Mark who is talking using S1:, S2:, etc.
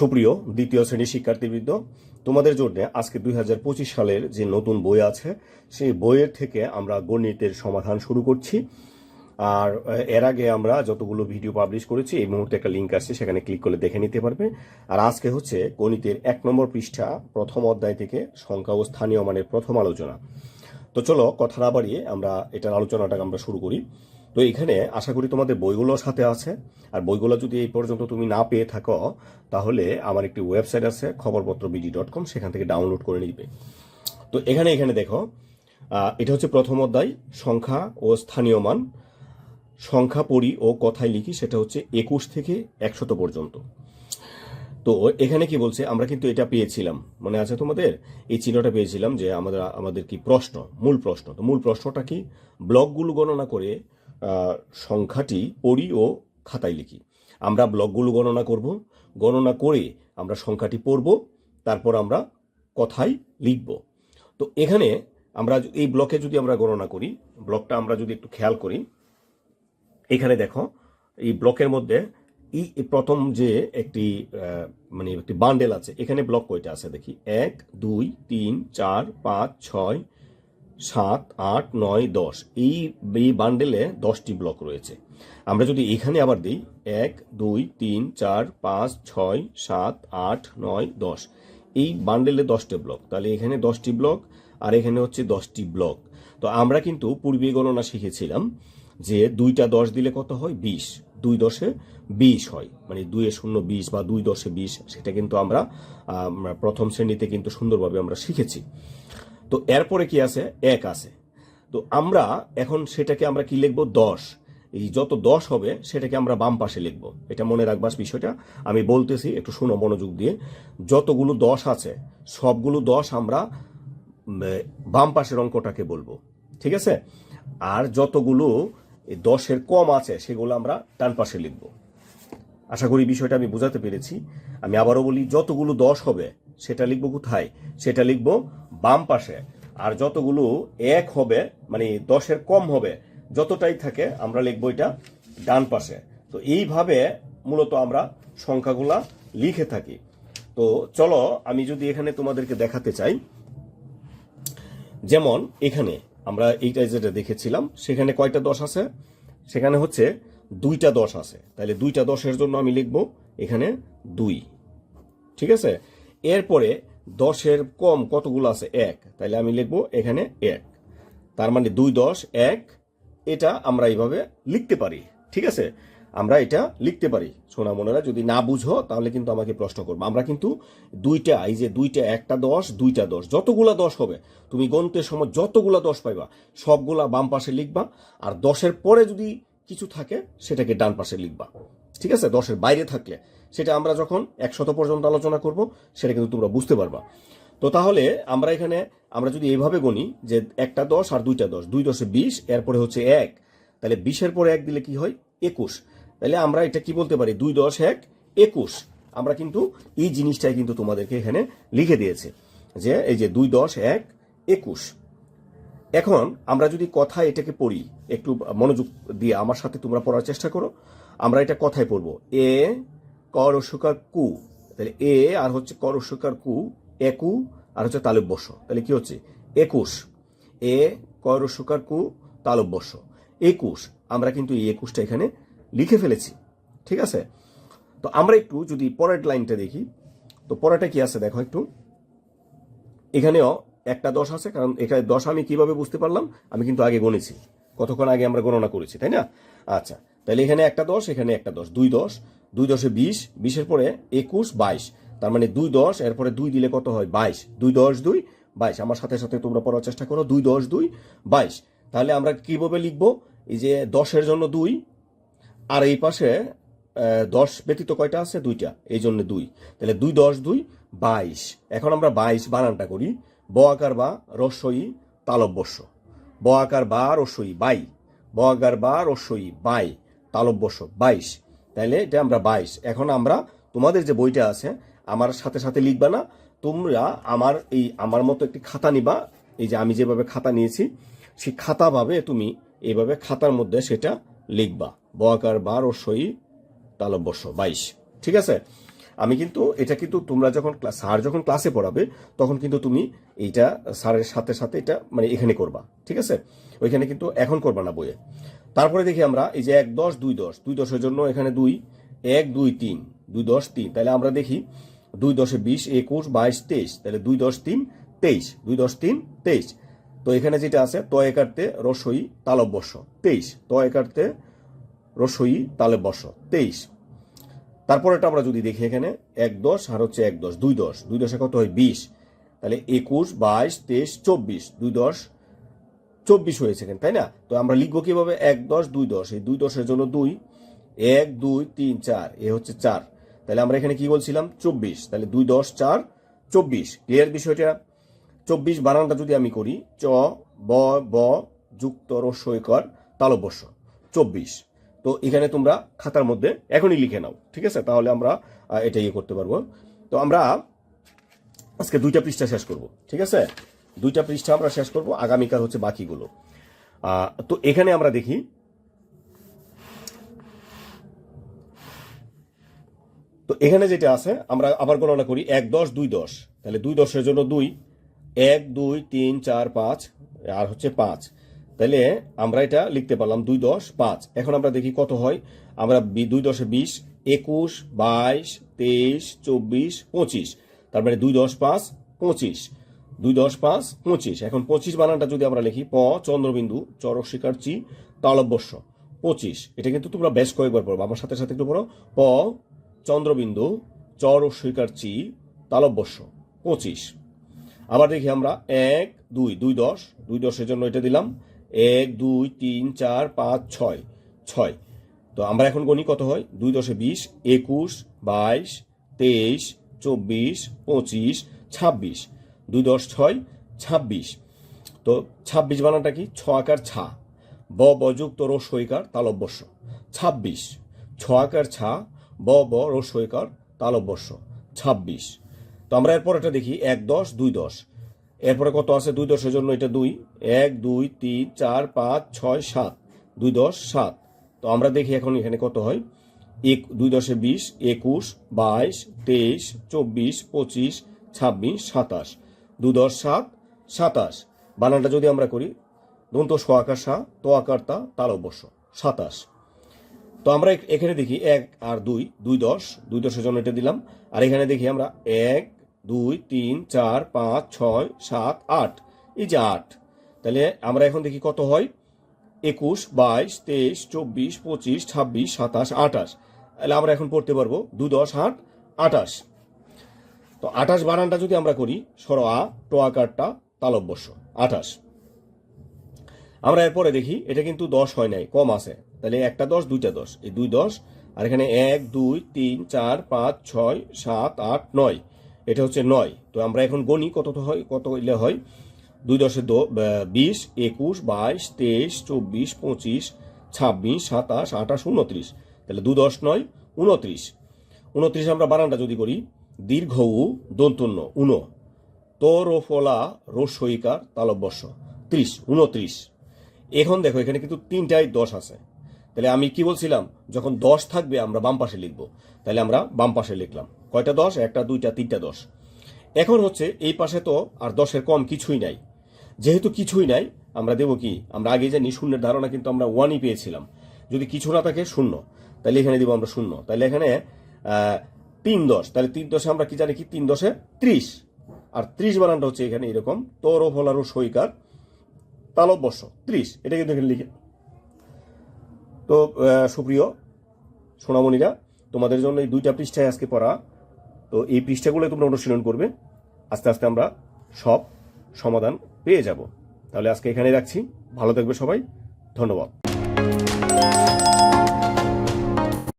S1: সুপ্রিয় দ্বিতীয় শ্রেণীর শিক্ষার্থীবৃন্দ তোমাদের জন্য আজকে দুই সালের যে নতুন বই আছে সেই বইয়ের থেকে আমরা গণিতের সমাধান শুরু করছি আর এর আগে আমরা যতগুলো ভিডিও পাবলিশ করেছি এই মুহূর্তে একটা লিঙ্ক আসছে সেখানে ক্লিক করলে দেখে নিতে পারবে আর আজকে হচ্ছে গণিতের এক নম্বর পৃষ্ঠা প্রথম অধ্যায় থেকে সংখ্যা ও স্থানীয় মানের প্রথম আলোচনা তো চলো কথা না বাড়িয়ে আমরা এটার আলোচনাটাকে আমরা শুরু করি তো এখানে আশা করি তোমাদের বইগুলো সাথে আছে আর বইগুলো যদি এই পর্যন্ত তুমি না পেয়ে থাকো তাহলে আমার একটি ওয়েবসাইট আছে খবরপত্র বিজি ডট কম সেখান থেকে ডাউনলোড করে নিবে তো এখানে এখানে দেখো এটা হচ্ছে প্রথম অধ্যায় সংখ্যা ও স্থানীয় মান সংখ্যা পড়ি ও কথায় লিখি সেটা হচ্ছে একুশ থেকে একশত পর্যন্ত তো এখানে কি বলছে আমরা কিন্তু এটা পেয়েছিলাম মনে আছে তোমাদের এই চিহ্নটা পেয়েছিলাম যে আমাদের আমাদের কি প্রশ্ন মূল প্রশ্ন তো মূল প্রশ্নটা কি ব্লকগুলো গণনা করে সংখ্যাটি পড়ি ও খাতায় লিখি আমরা ব্লকগুলো গণনা করব গণনা করে আমরা সংখ্যাটি পড়ব তারপর আমরা কথাই লিখব তো এখানে আমরা এই ব্লকে যদি আমরা গণনা করি ব্লকটা আমরা যদি একটু খেয়াল করি এখানে দেখো এই ব্লকের মধ্যে এই প্রথম যে একটি মানে একটি বান্ডেল আছে এখানে ব্লক কয়টা আছে দেখি এক দুই তিন চার পাঁচ ছয় সাত আট নয় দশ এই এই বান্ডেলে দশটি ব্লক রয়েছে আমরা যদি এখানে আবার দিই এক দুই তিন চার পাঁচ ছয় সাত আট নয় দশ এই বান্ডেলে দশটি ব্লক তাহলে এখানে দশটি ব্লক আর এখানে হচ্ছে দশটি ব্লক তো আমরা কিন্তু পূর্বে গণনা শিখেছিলাম যে দুইটা দশ দিলে কত হয় বিশ দুই দশে বিশ হয় মানে দুয়ে শূন্য বিশ বা দুই দশে বিশ সেটা কিন্তু আমরা প্রথম শ্রেণীতে কিন্তু সুন্দরভাবে আমরা শিখেছি তো এরপরে কি আছে এক আছে তো আমরা এখন সেটাকে আমরা কি লিখব দশ এই যত দশ হবে সেটাকে আমরা বাম পাশে লিখব এটা মনে রাখবাস বিষয়টা আমি বলতেছি একটু শুনো মনোযোগ দিয়ে যতগুলো দশ আছে সবগুলো দশ আমরা বাম পাশের অঙ্কটাকে বলবো ঠিক আছে আর যতগুলো দশের কম আছে সেগুলো আমরা ডান পাশে লিখবো আশা করি বিষয়টা আমি বোঝাতে পেরেছি আমি আবারও বলি যতগুলো দশ হবে সেটা লিখবো কোথায় সেটা লিখবো বাম পাশে আর যতগুলো এক হবে মানে দশের কম হবে যতটাই থাকে আমরা লিখবো এটা ডান পাশে তো এইভাবে মূলত আমরা সংখ্যাগুলা লিখে থাকি তো চলো আমি যদি এখানে তোমাদেরকে দেখাতে চাই যেমন এখানে আমরা এইটা যেটা দেখেছিলাম সেখানে কয়টা দশ আছে সেখানে হচ্ছে দুইটা দশ আছে তাহলে দুইটা দশের জন্য আমি লিখব এখানে দুই ঠিক আছে এরপরে দশের কম কতগুলো আছে এক তাহলে আমি লিখব এখানে এক তার মানে দুই দশ এক এটা আমরা এইভাবে লিখতে পারি ঠিক আছে আমরা এটা লিখতে পারি সোনা মনেরা যদি না বুঝো তাহলে কিন্তু আমাকে প্রশ্ন করবো আমরা কিন্তু দুইটা এই যে দুইটা একটা দশ দুইটা দশ যতগুলা দশ হবে তুমি গন্তের সময় যতগুলা দশ পাইবা সবগুলা বাম পাশে লিখবা আর দশের পরে যদি কিছু থাকে সেটাকে ডান পাশে লিখবা ঠিক আছে দশের বাইরে থাকলে সেটা আমরা যখন একশত পর্যন্ত আলোচনা করব সেটা কিন্তু তোমরা বুঝতে পারবা তো তাহলে আমরা এখানে আমরা যদি এইভাবে গণি যে একটা দশ আর দুইটা দশ দুই দশে বিশ এরপরে হচ্ছে এক তাহলে বিশের পরে এক দিলে কি হয় একুশ তাহলে আমরা এটা কি বলতে পারি দুই দশ এক একুশ আমরা কিন্তু এই জিনিসটাই কিন্তু তোমাদেরকে এখানে লিখে দিয়েছে যে এই যে দুই দশ এক একুশ এখন আমরা যদি কথা এটাকে পড়ি একটু মনোযোগ দিয়ে আমার সাথে তোমরা পড়ার চেষ্টা করো আমরা এটা কথায় পড়ব এ কর অসুকার কু তাহলে এ আর হচ্ছে কর অসুকার কু একু আর হচ্ছে তালব্যস তাহলে কি হচ্ছে একুশ এ কর অসুকার কু তালব্যস একুশ আমরা কিন্তু এই একুশটা এখানে লিখে ফেলেছি ঠিক আছে তো আমরা একটু যদি পরের লাইনটা দেখি তো পরেরটা কি আছে দেখো একটু এখানেও একটা দশ আছে কারণ এখানে দশ আমি কিভাবে বুঝতে পারলাম আমি কিন্তু আগে গণেছি কতক্ষণ আগে আমরা গণনা করেছি তাই না আচ্ছা তাহলে এখানে একটা দশ এখানে একটা দশ দুই দশ দুই দশে বিশ বিশের পরে একুশ বাইশ তার মানে দুই দশ এরপরে দুই দিলে কত হয় বাইশ দুই দশ দুই বাইশ আমার সাথে সাথে তোমরা পড়ার চেষ্টা করো দুই দশ দুই বাইশ তাহলে আমরা কীভাবে লিখবো এই যে দশের জন্য দুই আর এই পাশে দশ ব্যতীত কয়টা আছে দুইটা এই জন্য দুই তাহলে দুই দশ দুই বাইশ এখন আমরা বাইশ বানানটা করি ব আকার বা রস্যই তালব্যস্য ব আকার বা রস্যই বাই ব আকার বা রস্যই বাই তালব্যস্য বাইশ তাইলে এটা আমরা বাইশ এখন আমরা তোমাদের যে বইটা আছে আমার সাথে সাথে লিখবা না তোমরা আমার এই আমার মতো একটি খাতা নিবা এই যে আমি যেভাবে খাতা নিয়েছি সেই খাতাভাবে তুমি এইভাবে খাতার মধ্যে সেটা লিখবা বয়াকার বার ও সই তালব্যস্য বাইশ ঠিক আছে আমি কিন্তু এটা কিন্তু তোমরা যখন স্যার যখন ক্লাসে পড়াবে তখন কিন্তু তুমি এইটা স্যারের সাথে সাথে এটা মানে এখানে করবা ঠিক আছে ওইখানে কিন্তু এখন করবা না বইয়ে তারপরে দেখি আমরা এই যে এক দশ দুই দশ দুই দশের জন্য এখানে দুই এক দুই তিন দুই দশ তিন তাহলে আমরা দেখি দুই দশে বিশ একুশ বাইশ তেইশ তাহলে দুই দশ তিন তেইশ দুই দশ তিন তেইশ তো এখানে যেটা আছে ত একার্তে রসই তালবর্ষ তেইশ ত একার্তে রসই তালবর্ষ তেইশ তারপরেটা আমরা যদি দেখি এখানে এক দশ আর হচ্ছে এক দশ দুই দশ দুই দশে কত হয় বিশ তাহলে একুশ বাইশ তেইশ চব্বিশ দুই দশ চব্বিশ হয়ে সেকেন্ড তাই না তো আমরা লিখবো কীভাবে এক দশ দুই দশ এই দুই দশের জন্য দুই এক দুই তিন চার এ হচ্ছে চার তাহলে আমরা এখানে কি বলছিলাম চব্বিশ তাহলে দুই দশ চার চব্বিশ ক্লিয়ার বিষয়টা চব্বিশ বানানটা যদি আমি করি চ ব ব যুক্ত রস্যকর তালবস্য চব্বিশ তো এখানে তোমরা খাতার মধ্যে এখনই লিখে নাও ঠিক আছে তাহলে আমরা এটা ইয়ে করতে পারবো তো আমরা আজকে দুইটা পৃষ্ঠা শেষ করব ঠিক আছে দুইটা পৃষ্ঠা আমরা শেষ করবো আগামীকাল হচ্ছে বাকিগুলো তো এখানে আমরা দেখি তো এখানে যেটা আছে আমরা আবার গণনা করি এক দশ দুই দশ তাহলে দুই দশের জন্য দুই এক দুই তিন চার পাঁচ আর হচ্ছে পাঁচ তাহলে আমরা এটা লিখতে পারলাম দুই দশ পাঁচ এখন আমরা দেখি কত হয় আমরা দুই দশে বিশ একুশ বাইশ তেইশ চব্বিশ পঁচিশ তার মানে দুই দশ পাঁচ পঁচিশ দুই দশ পাঁচ পঁচিশ এখন পঁচিশ বানানটা যদি আমরা লিখি প চন্দ্রবিন্দু চরক শিকার চি তালব্যস্য পঁচিশ এটা কিন্তু তোমরা বেশ কয়েকবার পড়বো আমার সাথে সাথে একটু পড়ো প চন্দ্রবিন্দু চর শিকার চি তালব্যস্য পঁচিশ আবার দেখি আমরা এক দুই দুই দশ দুই দশের জন্য এটা দিলাম এক দুই তিন চার পাঁচ ছয় ছয় তো আমরা এখন গণি কত হয় দুই দশে বিশ একুশ বাইশ তেইশ চব্বিশ পঁচিশ ছাব্বিশ দুই দশ ছয় ছাব্বিশ তো ছাব্বিশ বানানটা কি ছ আকার ছা ব বযুক্ত রসইকার তালব্যস্য ছাব্বিশ ছ আকার ছা ব ব রসইকার তালব্যস্য ছাব্বিশ তো আমরা এরপর এটা দেখি এক দশ দুই দশ এরপরে কত আছে দুই দশের জন্য এটা দুই এক দুই তিন চার পাঁচ ছয় সাত দুই দশ সাত তো আমরা দেখি এখন এখানে কত হয় এক দুই দশে বিশ একুশ বাইশ তেইশ চব্বিশ পঁচিশ ছাব্বিশ সাতাশ দু দশ সাত সাতাশ বানানটা যদি আমরা করি দন্ত স আকার সা তো আকার তা তার অবশ্য সাতাশ তো আমরা এখানে দেখি এক আর দুই দুই দশ দুই দশের জন্য এটা দিলাম আর এখানে দেখি আমরা এক দুই তিন চার পাঁচ ছয় সাত আট এই যে আট তাহলে আমরা এখন দেখি কত হয় একুশ বাইশ তেইশ চব্বিশ পঁচিশ ছাব্বিশ সাতাশ আটাশ তাহলে আমরা এখন পড়তে পারবো দু দশ আট আটাশ তো আঠাশ বানানটা যদি আমরা করি সর আ টো আকারটা তালব্যস্য আঠাশ আমরা এরপরে দেখি এটা কিন্তু দশ হয় নাই কম আছে তাহলে একটা দশ দুইটা দশ এই দুই দশ আর এখানে এক দুই তিন চার পাঁচ ছয় সাত আট নয় এটা হচ্ছে নয় তো আমরা এখন গণি কত হয় কত ইলে হয় দুই দশে বিশ একুশ বাইশ তেইশ চব্বিশ পঁচিশ ছাব্বিশ সাতাশ আঠাশ উনত্রিশ তাহলে দু দশ নয় উনত্রিশ উনত্রিশ আমরা বারানটা যদি করি দীর্ঘ উ দন্তুন্য উন তোর ও ফলা রসইকার তালব্যস্য ত্রিশ উনত্রিশ এখন দেখো এখানে কিন্তু তিনটায় দশ আছে তাহলে আমি কি বলছিলাম যখন দশ থাকবে আমরা বাম পাশে লিখবো তাহলে আমরা বাম পাশে লিখলাম কয়টা দশ একটা দুইটা তিনটা দশ এখন হচ্ছে এই পাশে তো আর দশের কম কিছুই নাই যেহেতু কিছুই নাই আমরা দেব কি আমরা আগে জানি শূন্যের ধারণা কিন্তু আমরা ওয়ানই পেয়েছিলাম যদি কিছু না থাকে শূন্য তাহলে এখানে দেবো আমরা শূন্য তাহলে এখানে তিন দশ তাহলে তিন দশে আমরা কি জানি কি তিন দশে ত্রিশ আর ত্রিশ বানানটা হচ্ছে এখানে এরকম তর ফলারু সৈকার তালব্যস্য ত্রিশ এটা কিন্তু এখানে লিখে তো সুপ্রিয় সোনামণিরা তোমাদের জন্য এই দুইটা পৃষ্ঠায় আজকে পড়া তো এই পৃষ্ঠাগুলো তোমরা অনুশীলন করবে আস্তে আস্তে আমরা সব সমাধান পেয়ে যাব তাহলে আজকে এখানে রাখছি ভালো থাকবে সবাই ধন্যবাদ